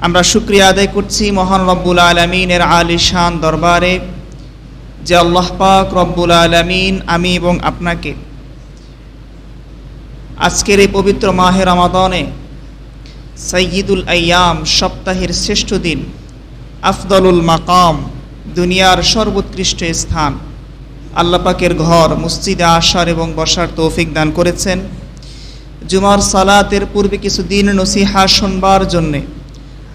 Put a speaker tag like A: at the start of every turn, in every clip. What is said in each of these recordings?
A: আমরা শুক্রিয়া আদায় করছি মহান রব্বুল আলমিনের আলিশান দরবারে যে আল্লাহ পাক রব্বুল আলমিন আমি এবং আপনাকে আজকের এই পবিত্র মাহের আমাদনে সৈয়দুল আয়াম সপ্তাহের শ্রেষ্ঠ দিন, আফদলুল মাকাম, দুনিয়ার সর্বোৎকৃষ্ট স্থান আল্লাপাকের ঘর, মসজিদে আসার এবং বসার তৌফিক দান করেছেন। জুমার সালাতের পূর্বে কিছু দিন নসিহা শোনবার জন্যে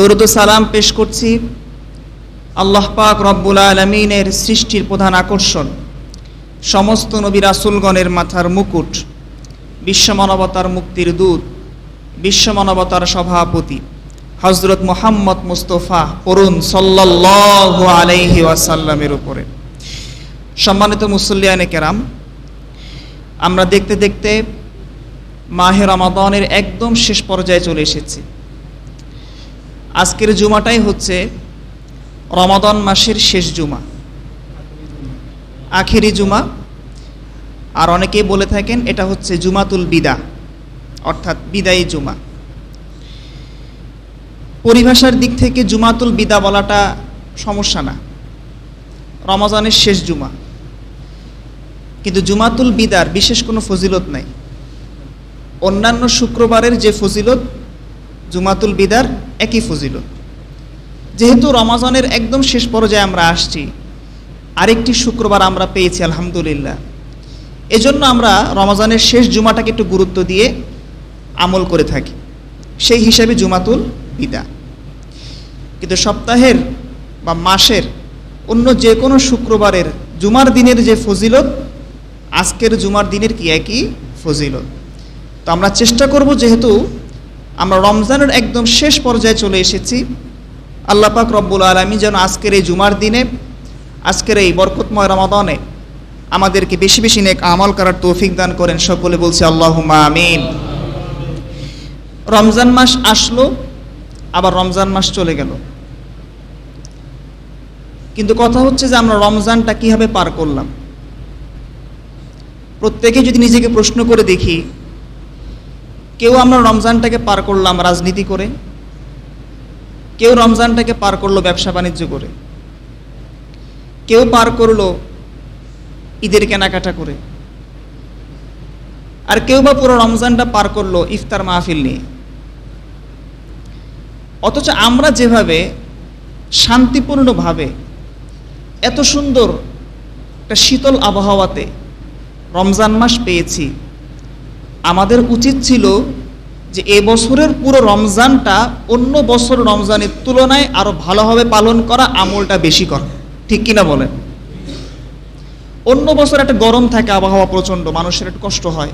A: দৌরদ সালাম পেশ করছি। আল্লাহ পাক রব্বুল আলমিনের সৃষ্টির প্রধান আকর্ষণ, সমস্ত নবী রাসুলগণের মাথার মুকুট বিশ্বমানবতার মুক্তির দূত বিশ্বমানবতার সভাপতি হজরত মোহাম্মদ মুস্তফা অরুণ সাল্লাহ আলাইহি ওয়াসাল্লামের উপরে। সম্মানিত মুসল্লিয়ানে কেরাম, আমরা দেখতে দেখতে মাহে রমাদানের একদম শেষ পর্যায়ে চলে এসেছি। আজকের জুমাটাই হচ্ছে রমাদন মাসের শেষ জুমা। আখেরি জুমা। আর অনেকেই বলে থাকেন এটা হচ্ছে জুমাতুল বিদা, অর্থাৎ বিদায়ী জুমা। পরিভাষার দিক থেকে জুমাতুল বিদা বলাটা সমস্যা না। রমজানের শেষ জুমা। কিন্তু জুমাতুল বিদার বিশেষ কোনো ফজিলত নাই। অন্যান্য শুক্রবারের যে ফজিলত জুমাতুল বিদার একই ফজিলত। যেহেতু রমাজানের একদম শেষ পর্যায়ে আমরা আসছি, আরেকটি শুক্রবার আমরা পেয়েছি, আলহামদুলিল্লাহ। এজন্য আমরা রমাজানের শেষ জুমাটাকে একটু গুরুত্ব দিয়ে আমল করে থাকি। সেই হিসাবে জুমাতুল বিদা। কিন্তু সপ্তাহের বা মাসের অন্য যে কোনো শুক্রবারের জুমার দিনের যে ফজিলত, আজকের জুমার দিনের কি একই ফজিলত? তো আমরা চেষ্টা করব যেহেতু আমরা রমজানের একদম শেষ পর্যায়ে চলে এসেছি। আল্লাহ পাক রব্বুল আলমী যেন আজকের এই জুমার দিনে, আজকের এই বরকতময় রমাদানে আমাদেরকে বেশি বেশি নেক আমল করার তৌফিক দান করেন। সকলে বলছে আল্লাহ আমিন। রমজান মাস আসলো, আবার রমজান মাস চলে গেল। কিন্তু কথা হচ্ছে যে আমরা রমজানটা কীভাবে পার করলাম? প্রত্যেকে যদি নিজেকে প্রশ্ন করে দেখি কেউ আমরা রমজানটাকে পার করলাম রাজনীতি করে, কেউ রমজানটাকে পার করল ব্যবসা বাণিজ্য করে, কেউ পার করল ঈদের কেনাকাটা করে, আর কেউ বা পুরো রমজানটা পার করল ইফতার মাহফিল নিয়ে। অথচ আমরা যেভাবে শান্তিপূর্ণভাবে এত সুন্দর একটা শীতল আবহাওয়াতে রমজান মাস পেয়েছি আমাদের উচিত ছিল যে এ বছরের পুরো রমজানটা অন্য বছর রমজানের তুলনায় আরও ভালোভাবে পালন করা, আমলটা বেশি করা। ঠিক কিনা বলেন? অন্য বছর একটা গরম থাকে, আবহাওয়া প্রচণ্ড, মানুষের একটু কষ্ট হয়।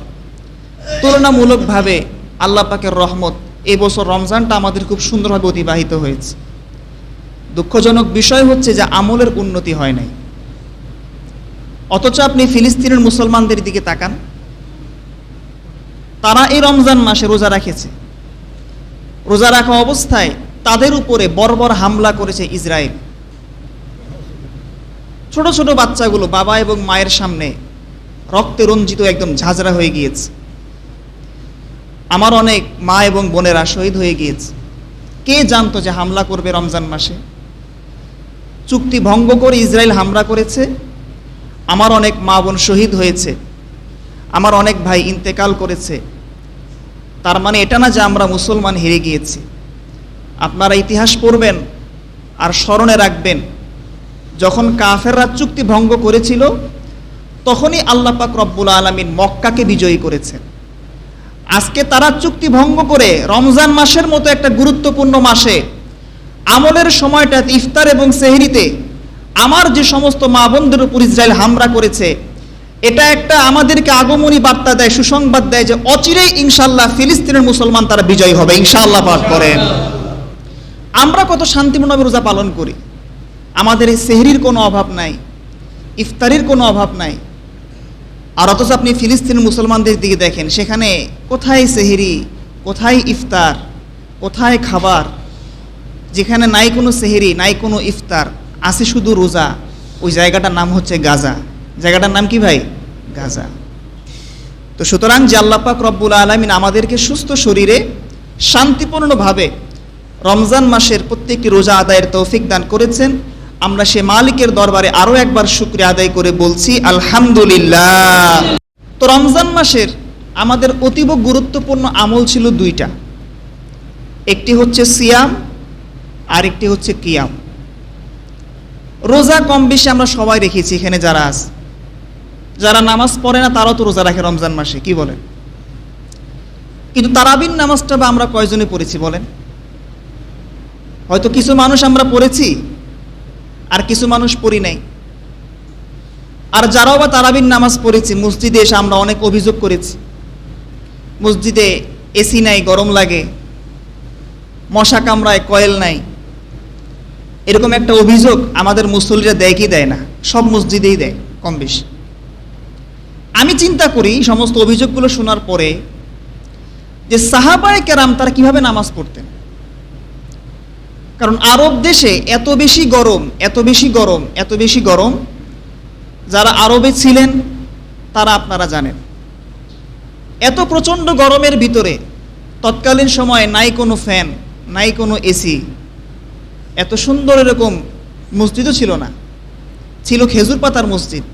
A: তুলনামূলকভাবে আল্লাহ পাকের রহমত এই বছর রমজানটা আমাদের খুব সুন্দরভাবে অতিবাহিত হয়েছে। দুঃখজনক বিষয় হচ্ছে যে আমলের উন্নতি হয় নাই। অথচ আপনি ফিলিস্তিনের মুসলমানদের দিকে তাকান তারা এই রমজান মাসে রোজা রাখেছে। রোজা রাখা অবস্থায় তাদের উপরে বর্বর হামলা করেছে ইসরায়েল। ছোট ছোট বাচ্চাগুলো বাবা এবং মায়ের সামনে রক্তে রঞ্জিত একদম ঝাঁঝরা হয়ে গিয়েছে। আমার অনেক মা এবং বোনেরা শহীদ হয়ে গিয়েছে। কে জানতো যে হামলা করবে রমজান মাসে? চুক্তি ভঙ্গ করে ইসরায়েল হামলা করেছে। আমার অনেক মা বোন শহীদ হয়েছে। আমার অনেক ভাই ইন্তেকাল করেছে। তার মানে এটা না যে আমরা মুসলমান হেরে গিয়েছি। আপনারা ইতিহাস পড়বেন আর স্মরণে রাখবেন, যখন কাফেররা চুক্তি ভঙ্গ করেছিল, তখনই আল্লাহ পাক রব্বুল আলমিন মক্কাকে বিজয়ী করেছেন। আজকে তারা চুক্তি ভঙ্গ করে রমজান মাসের মতো একটা গুরুত্বপূর্ণ মাসে, আমলের সময়টা ইফতার এবং সেহরিতে আমার যে সমস্ত মা বোনদের উপর ইসরায়েল হামলা করেছে এটা একটা আমাদেরকে আগমনী বার্তা দেয়, সুসংবাদ দেয় যে অচিরেই ইনশাল্লাহ ফিলিস্তিনের মুসলমান তারা বিজয়ী হবে ইনশাল্লাহ পাঠ করেন। আমরা কত শান্তিপূর্ণভাবে রোজা পালন করি, আমাদের এই সেহরির কোনো অভাব নাই, ইফতারির কোনো অভাব নাই। আর অথচ আপনি ফিলিস্তিন মুসলমানদের দিকে দেখেন, সেখানে কোথায় সেহেরি, কোথায় ইফতার, কোথায় খাবার, যেখানে নাই কোনো সেহেরি, নাই কোনো ইফতার, আছে শুধু রোজা, ওই জায়গাটার নাম হচ্ছে গাজা। জায়গাটার নাম কি ভাই? গাজা। তো সুতরাং যে আল্লাপাক রব্বুল আলমিন আমাদেরকে সুস্থ শরীরে শান্তিপূর্ণভাবে রমজান মাসের প্রত্যেকটি রোজা আদায়ের তৌফিক দান করেছেন। আমরা সে মালিকের দরবারে আরও একবার শুক্রিয়া আদায় করে বলছি, আলহামদুলিল্লাহ। তো রমজান মাসের আমাদের অতীব গুরুত্বপূর্ণ আমল ছিল দুইটা। একটি হচ্ছে সিয়াম আর একটি হচ্ছে কিয়াম। রোজা কম বেশি আমরা সবাই রেখেছি, এখানে যারা আছে। যারা নামাজ পড়ে না, তারাও তো রোজা রাখে রমজান মাসে, কি বলেন? কিন্তু তারাবিন নামাজটা বা আমরা কয়জনে পড়েছি বলেন? হয়তো কিছু মানুষ আমরা পড়েছি, আর কিছু মানুষ পড়ি নাই। আর যারাও বা তারাবিন নামাজ পড়েছি, মসজিদে এসে আমরা অনেক অভিযোগ করেছি। মসজিদে এসি নাই, গরম লাগে, মশা কামড়ায়, কয়েল নাই। এরকম একটা অভিযোগ আমাদের মুসল্লিরা দেয় কি দেয় না? সব মসজিদেই দেয়, কম বেশি। আমি চিন্তা করি সমস্ত অভিযোগগুলো শোনার পরে যে সাহাবায় কেরাম তারা কীভাবে নামাজ পড়তেন? কারণ আরব দেশে এত বেশি গরম, এত বেশি গরম, এত বেশি গরম, যারা আরবে ছিলেন তারা আপনারা জানেন। এত প্রচণ্ড গরমের ভিতরে তৎকালীন সময়ে নাই কোনো ফ্যান, নাই কোনো এসি, এত সুন্দর এরকম মসজিদও ছিল না। ছিল খেজুর পাতার মসজিদ।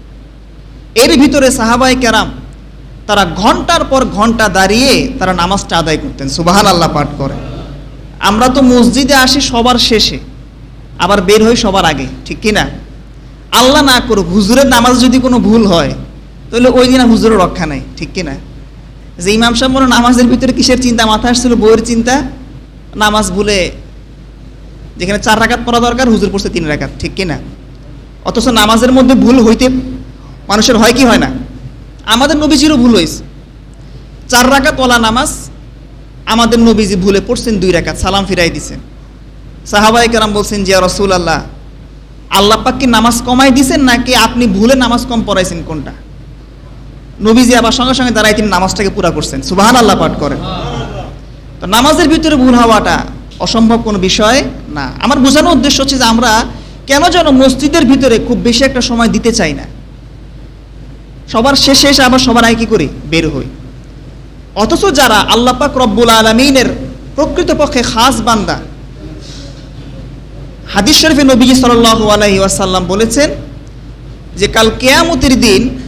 A: এর ভিতরে সাহাবাই কেরাম, তারা ঘণ্টার পর ঘণ্টা দাঁড়িয়ে তারা নামাজটা আদায় করতেন। সুবাহান আল্লাহ পাঠ করে। আমরা তো মসজিদে আসি সবার শেষে, আবার বের হই সবার আগে, ঠিক কি না? আল্লাহ না করুক, হুজুরের নামাজ যদি কোনো ভুল হয়, তাহলে ওই দিন হুজুরের রক্ষা নাই, ঠিক কি না? যে ইমাম সাহেব মনে নামাজের ভিতরে কিসের চিন্তা, মাথা আসছিল বইয়ের চিন্তা? নামাজ ভুলে যেখানে চার রাকাত পড়া দরকার, হুজুর পড়ছে তিন রাকাত, ঠিক কি না? অথচ নামাজের মধ্যে ভুল হইতে মানুষের হয় কি হয় না? আমাদের নবীজিরও ভুল হয়েছে। চার রাকাত ওলা নামাজ আমাদের নবীজি ভুলে পড়ছেন দুই রাকাত, সালাম ফিরাই দিছেন। সাহাবাই কারাম বলছেন, জিয়া রসুল আল্লাহ আল্লাহ পাক কি নামাজ কমাই দিছেন নাকি আপনি ভুলে নামাজ কম পড়াইছেন কোনটা? নবীজি আবার সঙ্গে সঙ্গে দাঁড়াই তিনি নামাজটাকে পুরা করছেন। সুবাহান আল্লাহ পাঠ করেন। তো নামাজের ভিতরে ভুল হওয়াটা অসম্ভব কোনো বিষয় না। আমার বোঝানোর উদ্দেশ্য হচ্ছে যে আমরা কেন যেন মসজিদের ভিতরে খুব বেশি একটা সময় দিতে চাই না। সবার শেষে এসে আবার সবার আগে কি করি? বের হই। অথচ যারা আল্লাহ পাক রব্বুল আলমিনের প্রকৃতপক্ষে খাস বান্দা, হাদিস শরীফে নবীজি সাল্লাল্লাহু আলাইহি ওয়াসাল্লাম বলেছেন যে, কাল কেয়ামতির দিন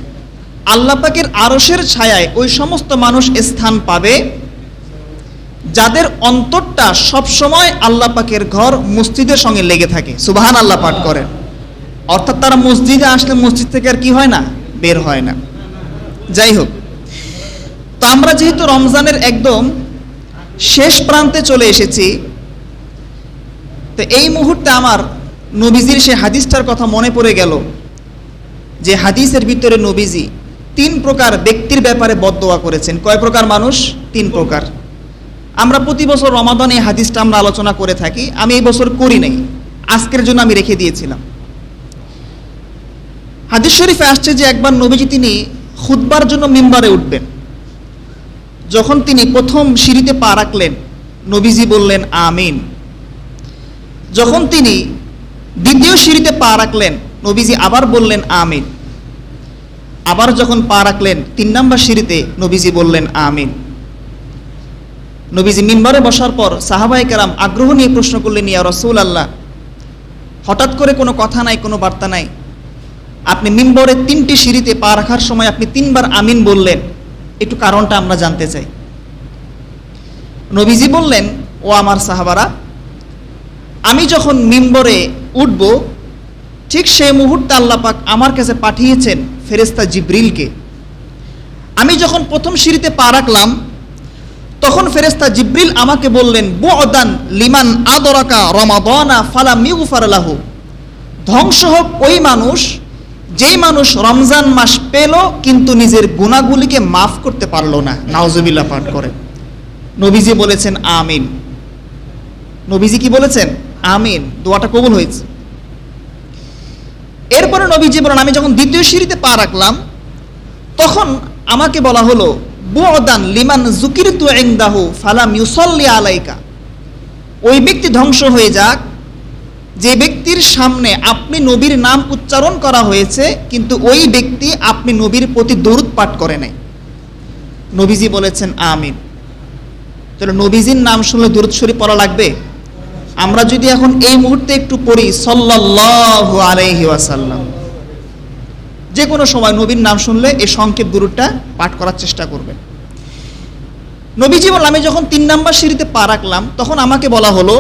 A: আল্লাহ পাকের আরশের ছায়ায় ওই সমস্ত মানুষ স্থান পাবে যাদের অন্তরটা সবসময় আল্লাহ পাকের ঘর মসজিদের সঙ্গে লেগে থাকে। সুবাহান আল্লাহ পাঠ করেন। অর্থাৎ তারা মসজিদে আসলে মসজিদ থেকে আর কি হয় না? বের হয় না। যাই হোক তো আমরা যেহেতু রমজানের একদম শেষ প্রান্তে চলে এসেছি, তো এই মুহূর্তে আমার নবীজির সে হাদিসটার কথা মনে পড়ে গেল যে হাদিসের ভিতরে নবীজি তিন প্রকার ব্যক্তির ব্যাপারে বদদোয়া করেছেন। কয় প্রকার মানুষ? তিন প্রকার। আমরা প্রতি বছর রমাদান এই হাদিসটা আমরা আলোচনা করে থাকি। আমি এই বছর করি নাই। আজকের জন্য আমি রেখে দিয়েছিলাম। হাদিস শরীফে আসছে যে একবার নবীজি তিনি খুতবার জন্য মিম্বারে উঠবেন। যখন তিনি প্রথম সিঁড়িতে পা রাখলেন, নবীজি বললেন, আমিন। যখন তিনি দ্বিতীয় সিঁড়িতে পা রাখলেন, নবীজি আবার বললেন, আমিন। আবার যখন পা রাখলেন তিন নম্বর সিঁড়িতে, নবীজি বললেন, আমিন। নবীজি মিম্বারে বসার পর সাহাবাই কারাম আগ্রহ নিয়ে প্রশ্ন করলেন, ইয়া রসুল আল্লাহ হঠাৎ করে কোনো কথা নাই, কোনো বার্তা নাই? আপনি মিম্বরের তিনটি সিঁড়িতে পা রাখার সময় আপনি তিনবার আমিন বললেন। একটু কারণটা আমরা জানতে চাই। নবীজি বললেন, ও আমার সাহাবারা, আমি যখন মিম্বরে উঠব, ঠিক সেই মুহূর্তে আল্লাপাক আমার কাছে পাঠিয়েছেন ফেরেস্তা জিব্রিলকে। আমি যখন প্রথম সিঁড়িতে পা রাখলাম, তখন ফেরেস্তা জিব্রিল আমাকে বললেন, বুদান লিমান আদরাকা রমাদানা ফালা মিউফার লাহু। ধ্বংস হোক ওই মানুষ যেই মানুষ রমজান মাস পেল, কিন্তু নিজের গুণাগুলিকে মাফ করতে পারল না। নাওজবিল্লা পাঠ করে। নবীজি বলেছেন, আমিন। নবীজি কি বলেছেন? আমিন। দোয়াটা কবুল হয়েছে। এরপরে নবীজি বলেন, আমি যখন দ্বিতীয় সিঁড়িতে পা রাখলাম, তখন আমাকে বলা হলো, বুদান লিমান জুকির তু এংদাহু ফালাম ইউসল্লি আলাইকা। ওই ব্যক্তি ধ্বংস হয়ে যাক যে ব্যক্তির সামনে আপনি নবীর নাম উচ্চারণ করা হয়েছে, কিন্তু ওই ব্যক্তি আপনি নবীর প্রতি দরুদ পাঠ করে নাই। নবীজি বলেছেন, আমিন। তাহলে নবীজির নাম শুনলে দরুদ শরীফ পড়া লাগবে? আমরা যদি এখন এই মুহূর্তে একটু পড়ি, সাল্লাল্লাহু আলাইহি ওয়াসাল্লাম। যে কোনো সময় নবীর নাম শুনলে এই সংক্ষেপ দুরুদটা পাঠ করার চেষ্টা করবেন। নবীজি বললাম আমি যখন তিন নাম্বার সিঁড়িতে পা রাখলাম, তখন আমাকে বলা হলো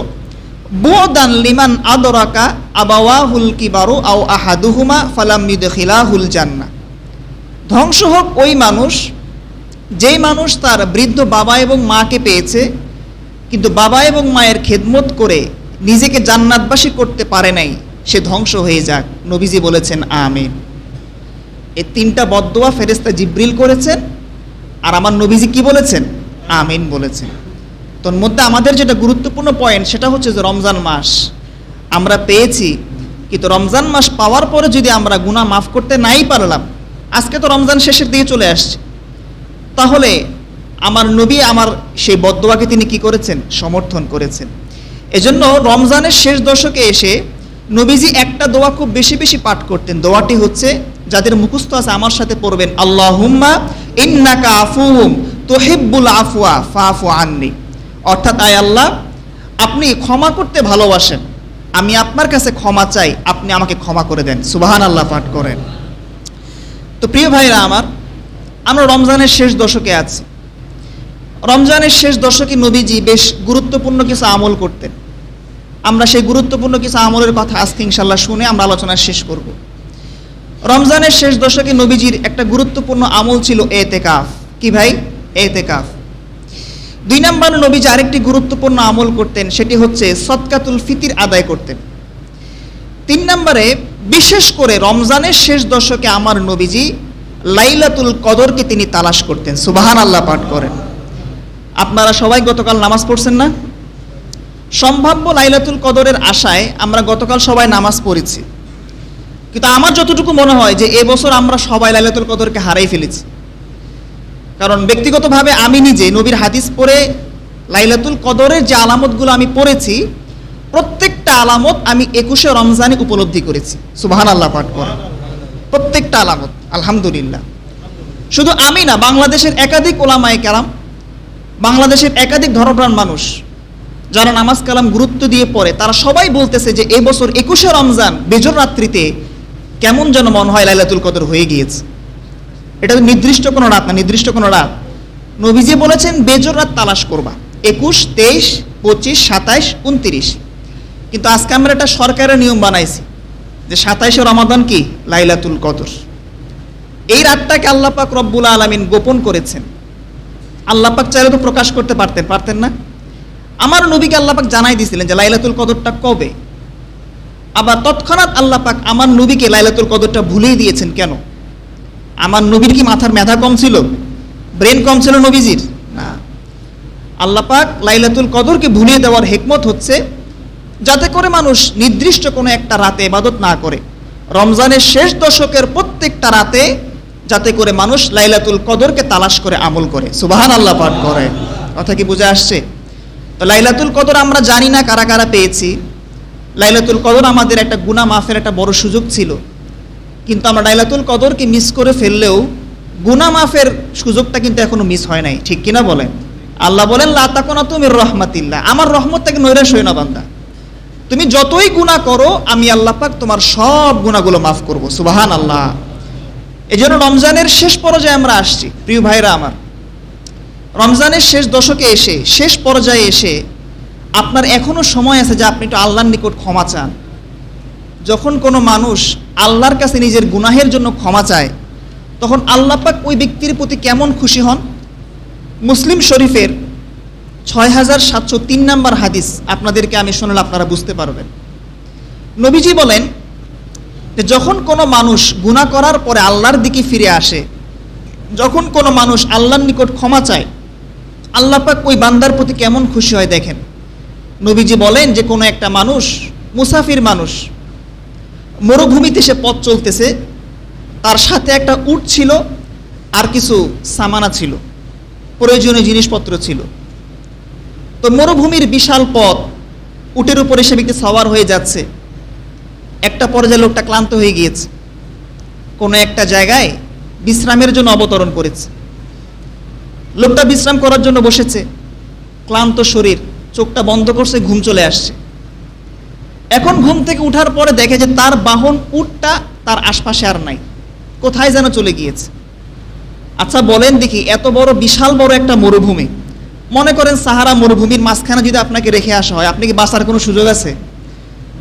A: বুয়দান লিমান আদরাকা আবাওয়াহুল কিবারু আও আহাদুহুমা ফালাম ইউদখিলাহুল জান্নাহ। ধ্বংস হোক ওই মানুষ, যেই মানুষ তার বৃদ্ধ বাবা এবং মাকে পেয়েছে, কিন্তু বাবা এবং মায়ের খেদমত করে নিজেকে জান্নাতবাসী করতে পারে নাই, সে ধ্বংস হয়ে যাক, নবীজি বলেছেন আমিন। এই তিনটা বদদোয়া ফেরেস্তা জিব্রিল করেছেন, আর আমার নবীজি কি বলেছেন? আমিন বলেছেন। তোর মধ্যে আমাদের যেটা গুরুত্বপূর্ণ পয়েন্ট সেটা হচ্ছে যে রমজান মাস। আমরা পেয়েছি, কিন্তু রমজান মাস পাওয়ার পরে যদি আমরা গুণা মাফ করতে নাই পারলাম, আজকে তো রমজান শেষের দিকে চলে আসছে। তাহলে আমার নবী আমার সেই বদদোয়াকে তিনি কি করেছেন? সমর্থন করেছেন। এজন্য রমজানের শেষ দশকে এসে নবীজি একটা দোয়া খুব বেশি বেশি পাঠ করতেন। দোয়াটি হচ্ছে, যাদের মুখস্থ আছে আমার সাথে পড়বেন, আল্লাহুম্মা ইন্নাকা আফুহুম তোহিব্বুল আফওয়া ফাফু আননি। অর্থাৎ, আয় আল্লাহ, আপনি ক্ষমা করতে ভালোবাসেন। আমি আপনার কাছে ক্ষমা চাই, আপনি আমাকে ক্ষমা করে দেন। সুবাহান আল্লাহ পাঠ করেন। তো প্রিয় ভাইরা আমার, আমরা রমজানের শেষ দশকে আছি। রমজানের শেষ দশকে নবীজি বেশ গুরুত্বপূর্ণ কিছু আমল করতেন। আমরা সেই গুরুত্বপূর্ণ কিছু আমলের কথা আজকে ইনশাল্লাহ শুনে আমরা আলোচনা শেষ করব। রমজানের শেষ দশকে নবীজির একটা গুরুত্বপূর্ণ আমল ছিল এতেকাফ। কি ভাই? এতেকাফ। দুই নম্বর নবীজি আরেকটি গুরুত্বপূর্ণ আমল করতেন, সেটি হচ্ছে সৎকাতুল ফিতির আদায় করতেন। তিন নম্বরে, বিশেষ করে রমজানের শেষ দশকে আমার নবীজি লাইলাতুল কদরকে তিনি তালাশ করতেন। সুবাহান আল্লাহ পাঠ করেন। আপনারা সবাই গতকাল নামাজ পড়ছেন না? সম্ভাব্য লাইলাতুল কদরের আশায় আমরা গতকাল সবাই নামাজ পড়েছি। কিন্তু আমার যতটুকু মনে হয় যে এবছর আমরা সবাই লাইলাতুল কদরকে হারাই ফেলেছি। কারণ ব্যক্তিগতভাবে আমি নিজে নবীর হাদিস পড়ে লাইলাতুল কদরের যে আলামতগুলো আমি পড়েছি, প্রত্যেকটা আলামত আমি একুশে রমজানে উপলব্ধি করেছি। সুবাহান আল্লাহ পাঠ করেন প্রত্যেকটা আলামত, আলহামদুলিল্লাহ। শুধু আমি না, বাংলাদেশের একাধিক ওলামায় কালাম বাংলাদেশের একাধিক ধর্মপ্রাণ মানুষ, যারা নামাজ কালাম গুরুত্ব দিয়ে পড়ে, তারা সবাই বলতেছে যে এবছর একুশে রমজান বেজর রাত্রিতে কেমন যেন মনে হয় লাইলাতুল কদর হয়ে গিয়েছে। এটা নির্দিষ্ট কোনো রাত না, নির্দিষ্ট কোনো রাত। নবীজি বলেছেন, বেজর রাত তালাশ করবা। একুশ, তেইশ, পঁচিশ, সাতাইশ, উনত্রিশ। কিন্তু আজকে আমরা একটা সরকারের নিয়ম বানাইছি, যে সাতাইশে রমাদান কি? লাইলাতুল কদর। এই রাতটাকে আল্লাপাক রব্বুল আলমিন গোপন করেছেন। আল্লাপাক চাইলে তো প্রকাশ করতে পারতেন পারতেন না? আমার নবীকে আল্লাপাক জানাই দিয়েছিলেন যে লাইলাতুল কদরটা কবে? আবার তৎক্ষণাৎ আল্লাপাক আমার নবীকে লাইলাতুল কদরটা ভুলেই দিয়েছেন কেন? আমার নবীর কি মাথার মেধা কম ছিল? ব্রেন কম ছিল নবীজির? না। আল্লাপাক লাইলাতুল কদরকে ভুলিয়ে দেওয়ার হেকমত হচ্ছে, যাতে করে মানুষ নির্দিষ্ট কোনো একটা রাতে ইবাদত না করে। রমজানের শেষ দশকের প্রত্যেকটা রাতে যাতে করে মানুষ লাইলাতুল কদরকে তালাশ করে আমল করে। সুবাহান আল্লাহ করে। কথা কি বুঝে আসছে? তো লাইলাতুল কদর আমরা জানি না কারা কারা পেয়েছি। লাইলাতুল কদর আমাদের একটা গুনা মাফের একটা বড় সুযোগ ছিল। কিন্তু আমরা লাইলাতুল কদরকে মিস করে ফেললেও গুনা মাফের সুযোগটা কিন্তু এখনও মিস হয় নাই। ঠিক কিনা বলেন? আল্লাহ বলেন লাতাকোনা তুমি রহমাতিল্লাহ। আমার রহমত থেকে নৈরাশ হয় না বান্দা। তুমি যতই গুণা করো, আমি আল্লাহ পাক তোমার সব গুণাগুলো মাফ করব। সুবাহান আল্লাহ এই জন্য রমজানের শেষ পর্যায়ে আমরা আসছি। প্রিয় ভাইরা আমার, রমজানের শেষ দশকে এসে, শেষ পর্যায়ে এসে আপনার এখনও সময় আছে যে আপনি একটু আল্লাহর নিকট ক্ষমা চান। যখন কোনো মানুষ আল্লাহর কাছে নিজের গুনাহের জন্য ক্ষমা চায়, তখন আল্লাহ পাক ওই ব্যক্তির প্রতি কেমন খুশি হন? মুসলিম শরীফের ছয় হাজার সাতশো তিন নম্বর হাদিস আপনাদেরকে আমি শোনালে আপনারা বুঝতে পারবেন। নবীজি বলেন যে, যখন কোনো মানুষ গুণা করার পরে আল্লাহর দিকে ফিরে আসে, যখন কোনো মানুষ আল্লাহর নিকট ক্ষমা চায়, আল্লাহ পাক ওই বান্দার প্রতি কেমন খুশি হয় দেখেন। নবীজি বলেন যে, কোনো একটা মানুষ, মুসাফির মানুষ মরুভূমিতে সে পথ চলতেছে, তার সাথে একটা উট ছিল আর কিছু সামানা ছিল, প্রয়োজনীয় জিনিসপত্র ছিল। তো মরুভূমির বিশাল পথ, উটের উপরে সে ব্যক্তি সওয়ার হয়ে যাচ্ছে। একটা পর্যায়ে লোকটা ক্লান্ত হয়ে গিয়েছে। কোনো একটা জায়গায় বিশ্রামের জন্য অবতরণ করেছে। লোকটা বিশ্রাম করার জন্য বসেছে। ক্লান্ত শরীর, চোখটা বন্ধ করছে, ঘুম চলে আসছে। এখন ঘুম থেকে উঠার পরে দেখে যে তার বাহন উটটা তার আশপাশে আর নাই। কোথায় যেন চলে গিয়েছে। আচ্ছা বলেন দেখি, এত বড়, বিশাল বড় একটা মরুভূমি। মনে করেন সাহারা মরুভূমির মাঝখানে যদি আপনাকে রেখে আসা হয়, আপনি কি বাঁচার কোনো সুযোগ আছে?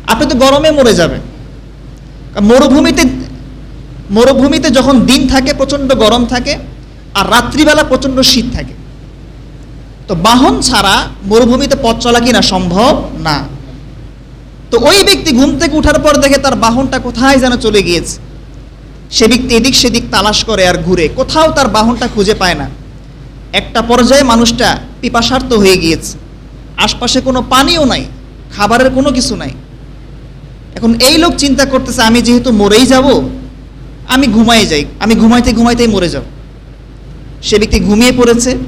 A: আপনি তো গরমে মরে যাবেন। মরুভূমিতে মরুভূমিতে যখন দিন থাকে, প্রচণ্ড গরম থাকে, আর রাত্রিবেলা প্রচণ্ড শীত থাকে। তো বাহন ছাড়া মরুভূমিতে পথ চলা কিনা সম্ভব? না। তো ওই ব্যক্তি ঘুম থেকে উঠার পর দেখে তার বাহনটা কোথায় যেন চলে গিয়েছে। সে ব্যক্তি এদিক সেদিক তালাশ করে আর ঘুরে। কোথাও তার বাহনটা খুঁজে পায় না। একটা পর্যায়ে মানুষটা পিপাসার্থ হয়ে গিয়েছে। আশপাশে কোনো পানিও নাই, খাবারের কোনো কিছু নাই। এখন এই লোক চিন্তা করতেছে, আমি যেহেতু মরেই যাব, আমি ঘুমাই যাই। আমি ঘুমাইতে ঘুমাইতেই মরে যাব। সে ব্যক্তি ঘুমিয়ে পড়েছে।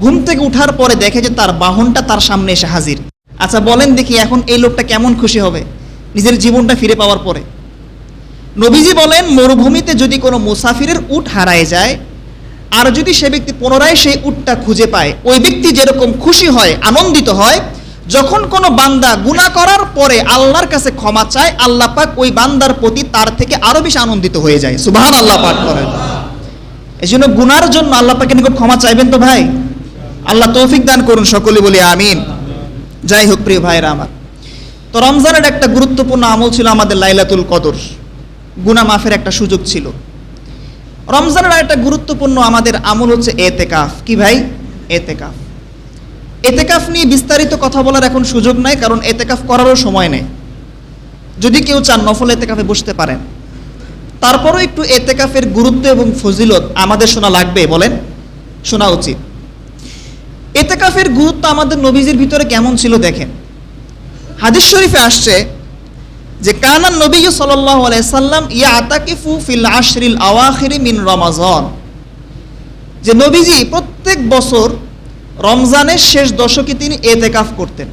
A: ঘুম থেকে উঠার পরে দেখে যে তার বাহনটা তার সামনে এসে হাজির। আচ্ছা বলেন দেখি এখন এই লোকটা কেমন খুশি হবে নিজের জীবনটা ফিরে পাওয়ার পরে। নবীজি বলেন, মরুভূমিতে যদি কোনো মুসাফিরের উট হারায় যায়, আর যদি সে ব্যক্তি পুনরায় সেই উটটা খুঁজে পায়, ওই ব্যক্তি যেরকম খুশি হয়, আনন্দিত হয়, যখন কোনো বান্দা গুনাহ করার পরে আল্লাহর কাছে ক্ষমা চায়, আল্লাহ পাক ওই বান্দার প্রতি তার থেকে আরও বেশি আনন্দিত হয়ে যায়। সুবহান আল্লাহ পাক করেন। এই জন্য গুনার জন্য আল্লাহ পাকের নিকট ক্ষমা চাইবেন তো ভাই? আল্লাহ তৌফিক দান করুন সকলে বলি, আমিন। যাই হোক প্রিয় ভাইরা আমার। তো রমজানের একটা গুরুত্বপূর্ণ আমল ছিল আমাদের লাইলাতুল কদর। গুনা মাফের একটা সুযোগ ছিল। রমজানের একটা গুরুত্বপূর্ণ আমাদের আমল হচ্ছে এতেকাফ। কি ভাই? এতেকাফ। এতেকাফ নিয়ে বিস্তারিত কথা বলার এখন সুযোগ নাই, কারণ এতেকাফ করারও সময় নেই। যদি কেউ চান নফল এতেকাফে বসতে পারেন। তারপরও একটু এতেকাফের গুরুত্ব এবং ফজিলত আমাদের শোনা লাগবে, বলেন? শোনা উচিত। এতেকাফের গুরুত্ব আমাদের নবীজির ভিতরে কেমন ছিল দেখেন। হাদিস শরীফে আসছে যে কানান নবী সাল্লাল্লাহু আলাইহি সাল্লাম ইয়া আতাকিফু ফিল আশরিল আওয়াখিরি মিন রমাজান। যে, নবীজি প্রত্যেক বছর রমজানের শেষ দশকে তিনি এতেকাফ করতেন।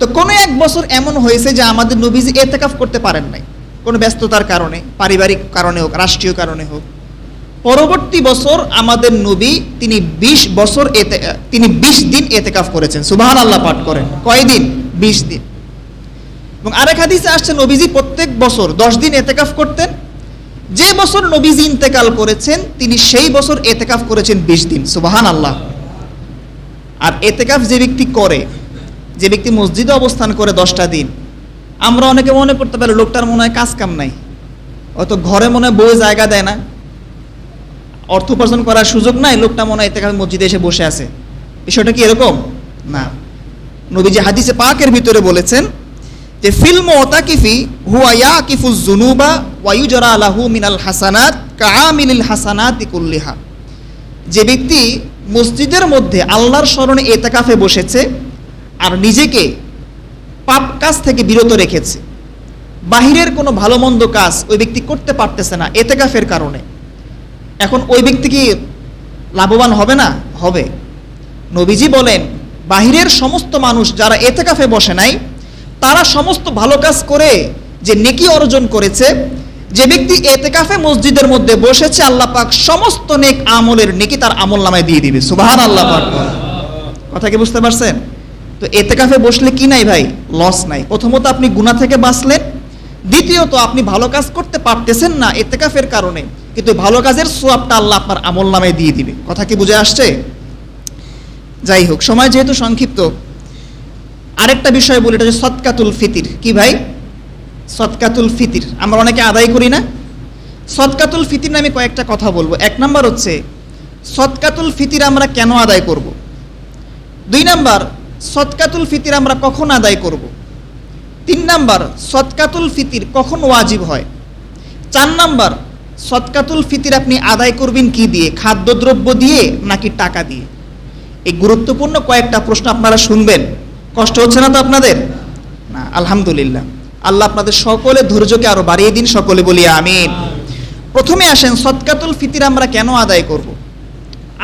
A: তো কোনো এক বছর এমন হয়েছে যে, আমাদের নবীজি এতেকাফ করতে পারেন নাই। কোনো ব্যস্ততার কারণে, পারিবারিক কারণে হোক, রাষ্ট্রীয় কারণে হোক। পরবর্তী বছর আমাদের নবী তিনি ২০ বছর এতে তিনি ২০ দিন এতেকাফ করেছেন। সুবাহান আল্লাহ পাঠ করেন। কয়দিন? ২০ দিন। এবং আরেক হাদিসে আসছে, নবীজি প্রত্যেক বছর দশ দিন এতেকাফ করতেন। যে বছর নবীজি ইন্তেকাল করেছেন, তিনি সেই বছর এতেকাফ করেছেন ২০ দিন। সুবাহান আল্লাহ আর এতেকাফ যে ব্যক্তি করে, যে ব্যক্তি মসজিদে অবস্থান করে দশটা দিন, আমরা অনেকে মনে করতে পারি লোকটার মনে হয় কাজ কাম নাই। হয়তো ঘরে মনে বউ জায়গা দেয় না। অর্থ উপার্জন করার সুযোগ নাই, লোকটা মনে হয় এতেকাফ মসজিদে এসে বসে আছে। বিষয়টা কি এরকম? না। নবীজি হাদিসে পাকের ভিতরে বলেছেন যে ফিল্ম ওতাকিফি হুয়া ইয়াকিফু জুনুবা ওয়ায়ুজরা আলাহু মিনাল হাসানাত কামিলিল হাসানাত কুল্লিহা। যে ব্যক্তি মসজিদের মধ্যে আল্লাহর স্মরণে এতেকাফে বসেছে আর নিজেকে পাপ কাজ থেকে বিরত রেখেছে, বাহিরের কোনো ভালো মন্দ কাজ ওই ব্যক্তি করতে পারতেছে না এতেকাফের কারণে। এখন ওই ব্যক্তি কি লাভবান হবে না? হবে। নবীজি বলেন, বাহিরের সমস্ত মানুষ যারা এতেকাফে বসে নাই, তারা সমস্ত ভালো কাজ করে যে নেকি অর্জন করেছে, যে ব্যক্তি এতেকাফে মসজিদের মধ্যে বসেছে, আল্লাহ পাক সমস্ত নেক আমলের নেকি তার আমল নামায় দিয়ে দিবে। সুবাহান আল্লাহ পাক কথা কি বুঝতে পারছেন? তো এতেকাফে বসলে কি নাই ভাই? লস নাই। প্রথমত আপনি গুণা থেকে বাঁচলেন, দ্বিতীয়ত আপনি ভালো কাজ করতে পারতেছেন না এতেকাফের কারণে। কিন্তু ভালো কাজের সোয়াবটা আল্লাহ আপনার আমল নামে দিয়ে দিবে। কথা কি বুঝে আসছে? যাই হোক, সময় যেহেতু সংক্ষিপ্ত, আরেকটা বিষয় বলি, এটা হচ্ছে সৎকাতুল ফিতির। কি ভাই? সৎকাতুল ফিতির। আমরা অনেকে আদায় করি না। সৎকাতুল ফিতির নামে কয়েকটা কথা বলব। এক নম্বর হচ্ছে সৎকাতুল ফিতির আমরা কেন আদায় করব। দুই নাম্বার সৎকাতুল ফিতির আমরা কখন আদায় করব। তিন নাম্বার সৎকাতুল ফিতির কখন ওয়াজিব হয়? চার নাম্বার সৎকাতুল ফিতির আপনি আদায় করবেন কি দিয়ে? খাদ্যদ্রব্য দিয়ে নাকি টাকা দিয়ে? এই গুরুত্বপূর্ণ কয়েকটা প্রশ্ন আপনারা শুনবেন। কষ্ট হচ্ছে না তো আপনাদের? না, আলহামদুলিল্লাহ। আল্লাহ আপনাদের সকলে ধৈর্যকে আরও বাড়িয়ে দিন, সকলে বলি আমিন। প্রথমে আসেন সৎকাতুল ফিতির আমরা কেন আদায় করব।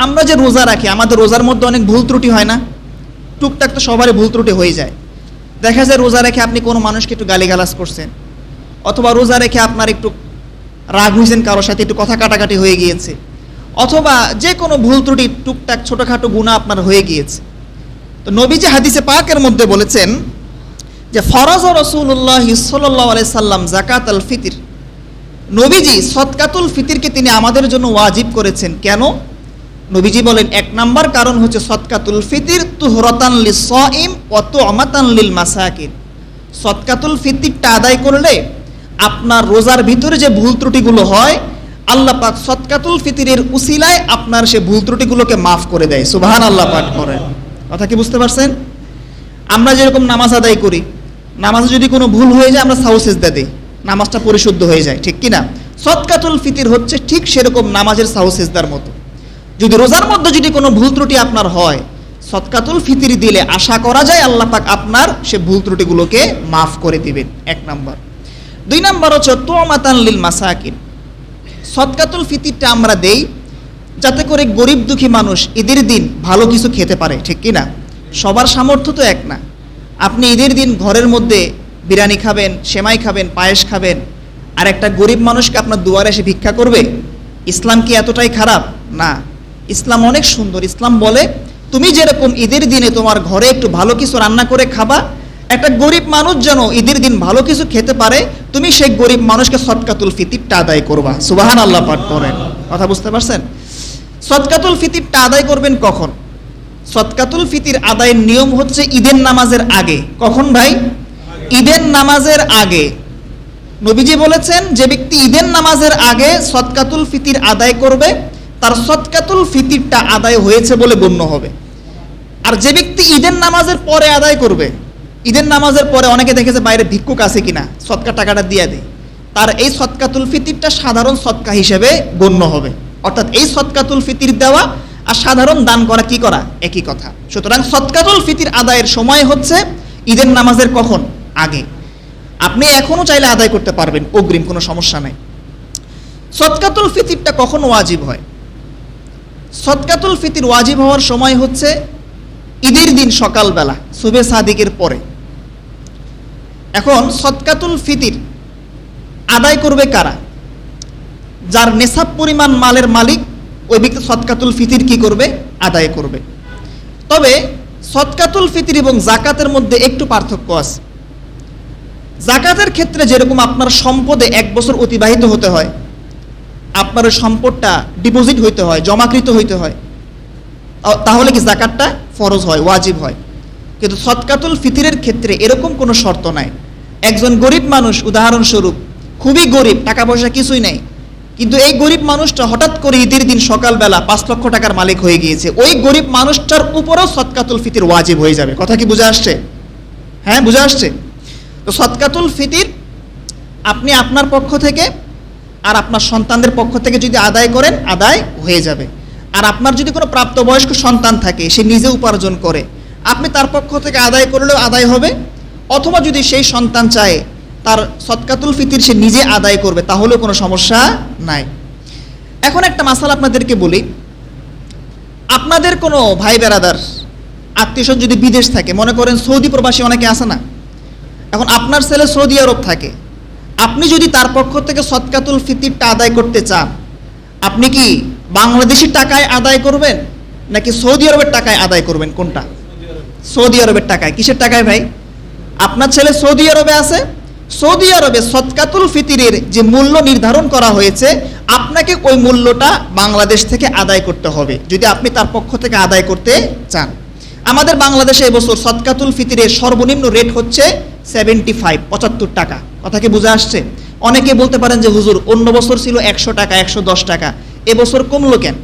A: আমরা যে রোজা রাখি, আমাদের রোজার মধ্যে অনেক ভুল ত্রুটি হয় না? টুকটাক তো সবারই ভুল ত্রুটি হয়ে যায়। দেখা যায় রোজা রেখে আপনি কোনো মানুষকে একটু গালিগালাজ করছেন, অথবা রোজা রেখে আপনার একটু রাগ হয়েছেন কারোর সাথে, একটু কথা কাটাকাটি হয়ে গিয়েছে। অথবা যে কোনো ভুল ত্রুটি, টুকটাক ছোটোখাটো গুণা আপনার হয়ে গিয়েছে। তো নবীজি হাদিসে পাকের মধ্যে বলেছেন যে, ফরজ রসুল্লাহ সাল্লাহ সাল্লাম জাকাত আল ফিতির। নবীজি সৎকাতুল ফিতিরকে তিনি আমাদের জন্য ওয়াজিব করেছেন। কেন? নবীজি বলেন, এক নাম্বার কারণ হচ্ছে সৎকাতুল ফিতির তুহরতান লি সইম অত অমাতান লিল মাসাকিন সৎকাতুল ফিতিরটা আদায় করলে আপনার রোজার ভিতরে যে ভুল ত্রুটিগুলো হয়, আল্লাহ পাক সৎকাতুল ফিতিরের উসিলায় আপনার সে ভুল ত্রুটিগুলোকে মাফ করে দেয়। সুবাহান আল্লাহ পাঠ করেন কথা কি বুঝতে পারছেন? আমরা যেরকম নামাজ আদায় করি, নামাজে যদি কোনো ভুল হয়ে যায়, আমরা সাউসেজদা দিই। নামাজটা পরিশুদ্ধ হয়ে যায়, ঠিক কিনা? সৎকাতুল ফিতির হচ্ছে ঠিক সেরকম নামাজের সাউসেজদার মতো। যদি রোজার মধ্যে যদি কোনো ভুল ত্রুটি আপনার হয় সৎকাতুল ফিতির দিলে আশা করা যায় আল্লাহ পাক আপনার সে ভুল ত্রুটিগুলোকে মাফ করে দিবেন। এক নাম্বার। দুই নাম্বার হচ্ছে তোমাতান লিল মাসাকিন। সৎকাতুল ফিতিরটা আমরা দেই যাতে করে গরিব দুঃখী মানুষ ঈদের দিন ভালো কিছু খেতে পারে, ঠিক কি না? সবার সামর্থ্য তো এক না। আপনি ঈদের দিন ঘরের মধ্যে বিরিয়ানি খাবেন, সেমাই খাবেন, পায়েস খাবেন, আর একটা গরিব মানুষকে আপনার দুয়ারে এসে ভিক্ষা করবে? ইসলাম কি এতটাই খারাপ? না। ইসলাম অনেক সুন্দর। ইসলাম বলে, তুমি যেরকম ঈদের দিনে তোমার ঘরে একটু ভালো কিছু রান্না করে খাবা একটা গরিব মানুষ যেন ঈদের দিন ভালো কিছু খেতে পারে, তুমি সেই গরিব মানুষকে সৎকাতুল ফিতিরটা আদায় করবা। সুবাহান আল্লাহ পাঠ করেন। কথা বুঝতে পারছেন? সৎকাতুল ফিতিরটা আদায় করবেন কখন? সৎকাতুল ফিতির আদায়ের নিয়ম হচ্ছে ঈদের নামাজের আগে। কখন ভাই? ঈদের নামাজের আগে। নবীজি বলেছেন, যে ব্যক্তি ঈদের নামাজের আগে সৎকাতুল ফিতির আদায় করবে, তার সৎকাতুল ফিতিরটা আদায় হয়েছে বলে গণ্য হবে। আর যে ব্যক্তি ঈদের নামাজের পরে আদায় করবে ঈদের নামাজের পরে অনেকে দেখেছে বাইরে ভিক্ষুক আছে কিনা সৎকা টাকাটা দিয়ে দেয়। তার এই সৎকাতুল ফিতিরটা সাধারণ সৎকা হিসেবে গণ্য হবে। অর্থাৎ এই সৎকাতুল ফিতির দেওয়া আর সাধারণ দান করা কি করা? একই কথা। সুতরাং সৎকাতুল ফিতির আদায়ের সময় হচ্ছে ঈদের নামাজের কখন? আগে। আপনি এখনও চাইলে আদায় করতে পারবেন, অগ্রিম কোনো সমস্যা নাই। সৎকাতুল ফিতিরটা কখন ওয়াজিব হয়? সৎকাতুল ফিতির ওয়াজিব হওয়ার সময় হচ্ছে ঈদের দিন সকালবেলা সুবে সাদিকের পরে। এখন সৎকাতুল ফিতির আদায় করবে কারা? যার নেশাব পরিমাণ মালের মালিক ওই ব্যক্তি সৎকাতুল ফিতির কি করবে? আদায় করবে। তবে সৎকাতুল ফিতির এবং জাকাতের মধ্যে একটু পার্থক্য আছে। জাকাতের ক্ষেত্রে যেরকম আপনার সম্পদে এক বছর অতিবাহিত হতে হয়, আপনার ওই সম্পদটা ডিপোজিট হইতে হয়, জমাকৃত হইতে হয়, তাহলে কি জাকাতটা ফরজ হয়, ওয়াজিব হয়? কিন্তু সৎকাতুল ফিতিরের ক্ষেত্রে এরকম কোনো শর্ত নাই। একজন গরিব মানুষ, উদাহরণস্বরূপ, খুবই গরিব টাকা পয়সা কিছুই নেই, কিন্তু এই গরিব মানুষটা হঠাৎ করে ঈদের দিন সকালবেলা পাঁচ লক্ষ টাকার মালিক হয়ে গিয়েছে। ওই গরিব মানুষটার উপরেও সৎকাতুল ফিতির ওয়াজিব হয়ে যাবে। কথা কি বুঝে আসছে? হ্যাঁ বুঝে আসছে? তো সৎকাতুল ফিতির আপনি আপনার পক্ষ থেকে আর আপনার সন্তানদের পক্ষ থেকে যদি আদায় করেন, আদায় হয়ে যাবে। আর আপনার যদি কোনো প্রাপ্তবয়স্ক সন্তান থাকে, সে নিজে উপার্জন করে আপনি তার পক্ষ থেকে আদায় করলেও আদায় হবে, অথবা যদি সেই সন্তান চায় তার সৎকাতুল ফিতির সে নিজে আদায় করবে, তাহলেও কোনো সমস্যা নাই। এখন একটা মাসাল আপনাদেরকে বলি। আপনাদের কোনো ভাই বেড়াদার আত্মীয় যদি বিদেশ থাকে, মনে করেন সৌদি প্রবাসী অনেকে আসে না, এখন আপনার ছেলে সৌদি আরব থাকে, আপনি যদি তার পক্ষ থেকে সৎকাতুল ফিতিরটা আদায় করতে চান, আপনি কি বাংলাদেশি টাকায় আদায় করবেন, নাকি সৌদি আরবের টাকায় আদায় করবেন, কোনটা? সৌদি আরবের টাকায়। কিসের টাকায় ভাই? আপনার ছেলে সৌদি আরবে আছে। সৌদি আরবে সৎকাতুল ফিতিরের যে মূল্য নির্ধারণ করা হয়েছে, আপনাকে ওই মূল্যটা বাংলাদেশ থেকে আদায় করতে হবে, যদি আপনি তার পক্ষ থেকে আদায় করতে চান। আমাদের বাংলাদেশে এবছর সৎকাতুল ফিতিরের সর্বনিম্ন রেট হচ্ছে সেভেন্টি ফাইভ পঁচাত্তর টাকা। কথা কি বুঝে আসছে? অনেকে বলতে পারেন যে, হুজুর, অন্য বছর ছিল একশো টাকা, একশো দশ টাকা, এবছর কমলো কেন?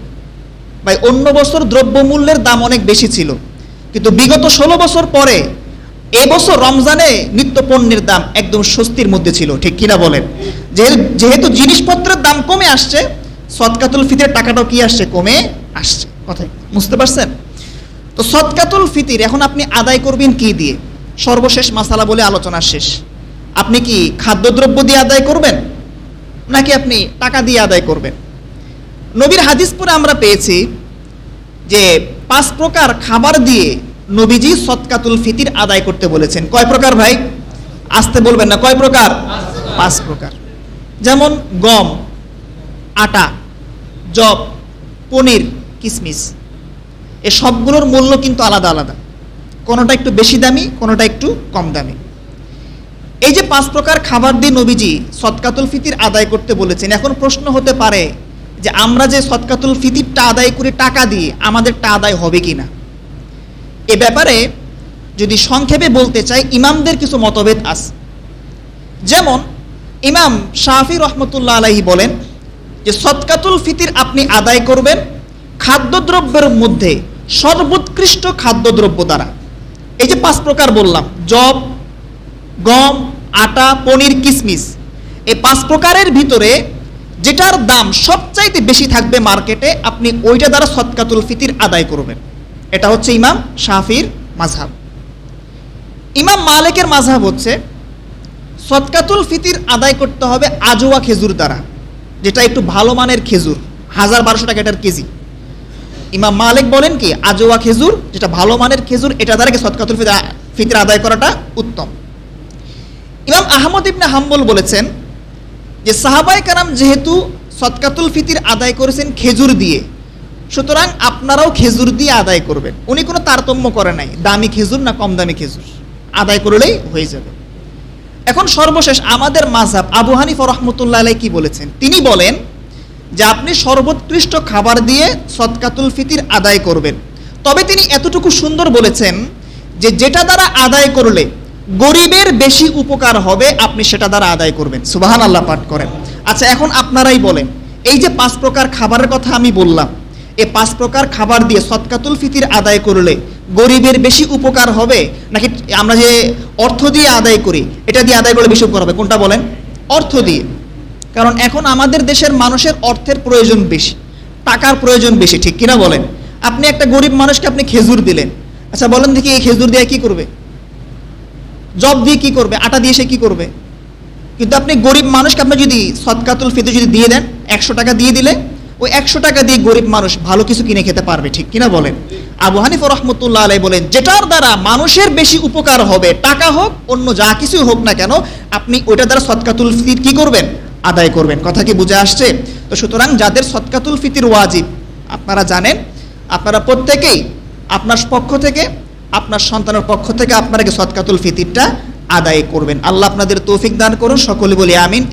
A: ভাই, অন্য বছর দ্রব্যমূল্যের দাম অনেক বেশি ছিল। কিন্তু বিগত ষোলো বছর পরে এবছর রমজানে নিত্য পণ্যের দাম একদম স্বস্তির মধ্যে ছিল, ঠিক কিনা বলেন? যেহেতু জিনিসপত্রের দাম কমে আসছে, সৎকাতুল ফিতের টাকাটাও কি আসছে? কমে আসছে। কথাই বুঝতে পারছেন? তো সৎকাতুল ফিতির এখন আপনি আদায় করবেন কি দিয়ে? সর্বশেষ মাসালা বলে আলোচনা শেষ। আপনি কি খাদ্যদ্রব্য দিয়ে আদায় করবেন? নাকি আপনি টাকা দিয়ে আদায় করবেন? নবীর হাদিস পরে আমরা পেয়েছি যে পাঁচ প্রকার খাবার দিয়ে নবীজি সৎকাতুল ফিতির আদায় করতে বলেছেন। কয় প্রকার ভাই? আসতে বলবেন না, কয় প্রকার? পাঁচ প্রকার। যেমন গম, আটা, জব, পনির, কিসমিস। এ সবগুলোর মূল্য কিন্তু আলাদা আলাদা। কোনোটা একটু বেশি দামি, কোনোটা একটু কম দামি। এই যে পাঁচ প্রকার খাবার দিয়ে নবীজি সৎকাতুল ফিতির আদায় করতে বলেছেন, এখন প্রশ্ন হতে পারে যে আমরা যে সৎকাতুল ফিতিরটা আদায় করে টাকা দিয়ে, আমাদেরটা আদায় হবে কি না এ ব্যাপারে যদি সংক্ষেপে বলতে চাই, ইমামদের কিছু মতভেদ আছে। যেমন, ইমাম শাহি রহমতুল্লাহ আলাহি বলেন যে সৎকাতুল ফিতির আপনি আদায় করবেন খাদ্যদ্রব্যের মধ্যে সর্বোৎকৃষ্ট খাদ্যদ্রব্য দ্বারা। এই যে পাঁচ প্রকার বললাম, জব, গম, আটা, পনির, কিসমিস। এই পাঁচ প্রকারের ভিতরে যেটার দাম সবচাইতে বেশি থাকবে মার্কেটে, আপনি ওইটা দ্বারা সৎকাতুল ফিতির আদায় করবেন। এটা হচ্ছে ইমাম শাফির মাঝহাব ইমাম মালিকের মাঝহাব হচ্ছে সৎকাতুল ফিতির আদায় করতে হবে আজোয়া খেজুর দ্বারা, যেটা একটু ভালো মানের খেজুর, হাজার বারোশো টাকা এটার কেজি। ইমাম মালিক বলেন কি, আজোয়া খেজুর, যেটা ভালো মানের খেজুর, এটা দ্বারা কি সৎকাতুল ফিতির আদায় করাটা উত্তম। ইমাম আহমদ ইবনে হাম্বল বলেছেন যে সাহাবাই কারাম যেহেতু সৎকাতুল ফিতির আদায় করেছেন খেজুর দিয়ে, সুতরাং আপনারাও খেজুর দিয়ে আদায় করবেন। উনি কোনো তারতম্য করে নাই, দামি খেজুর না কম দামি খেজুর। আদায় করলেই হয়ে যাবে। এখন সর্বশেষ আমাদের মাঝহাব আবু হানিফ রহমতুল্লাহ কি বলেছেন? তিনি বলেন যে আপনি সর্বোৎকৃষ্ট খাবার দিয়ে সৎকাতুল ফিতির আদায় করবেন। তবে তিনি এতটুকু সুন্দর বলেছেন যে যেটা দ্বারা আদায় করলে গরিবের বেশি উপকার হবে, আপনি সেটা দ্বারা আদায় করবেন। সুবাহান আল্লাহ পাঠ করেন। আচ্ছা এখন আপনারাই বলেন, এই যে পাঁচ প্রকার খাবারের কথা আমি বললাম এই পাঁচ প্রকার খাবার দিয়ে সৎকাতুল ফিতির আদায় করলে গরিবের বেশি উপকার হবে? নাকি আমরা যে অর্থ দিয়ে আদায় করি, এটা দিয়ে আদায় করলে বেশি উপকার হবে? কোনটা বলেন? অর্থ দিয়ে। কারণ এখন আমাদের দেশের মানুষের অর্থের প্রয়োজন বেশি, টাকার প্রয়োজন বেশি, ঠিক কিনা বলেন? আপনি একটা গরিব মানুষকে আপনি খেজুর দিলেন। আচ্ছা বলেন দেখি এই খেজুর দিয়ে কি করবে? জব দিয়ে কি করবে? আটা দিয়ে সে কি করবে? কিন্তু আপনি গরিব মানুষকে আপনি যদি সৎকাতুল ফিতে যদি দিয়ে দেন, একশো টাকা দিয়ে দিলে, ওই একশো টাকা দিয়ে গরিব মানুষ ভালো কিছু কিনে খেতে পারবে, ঠিক কিনা বলেন? আবু হানিফ রহমতুল্লাহ আলাই বলেন, যেটার দ্বারা মানুষের বেশি উপকার হবে, টাকা হোক, অন্য যা কিছুই হোক না কেন, আপনি ওইটা দ্বারা সৎকাতুল ফিতির কি করবেন? আদায় করবেন। কথা কি বুঝে আসছে? তো সুতরাং যাদের সৎকাতুল ফিতির ওয়াজিব, আপনারা জানেন, আপনারা প্রত্যেকেই আপনার পক্ষ থেকে আপনার সন্তানের পক্ষ থেকে আপনারা সৎকাতুল ফিতিরটা আদায় করবেন? আল্লাহ আপনাদের তৌফিক দান করুন। সকলে বলি আমিন।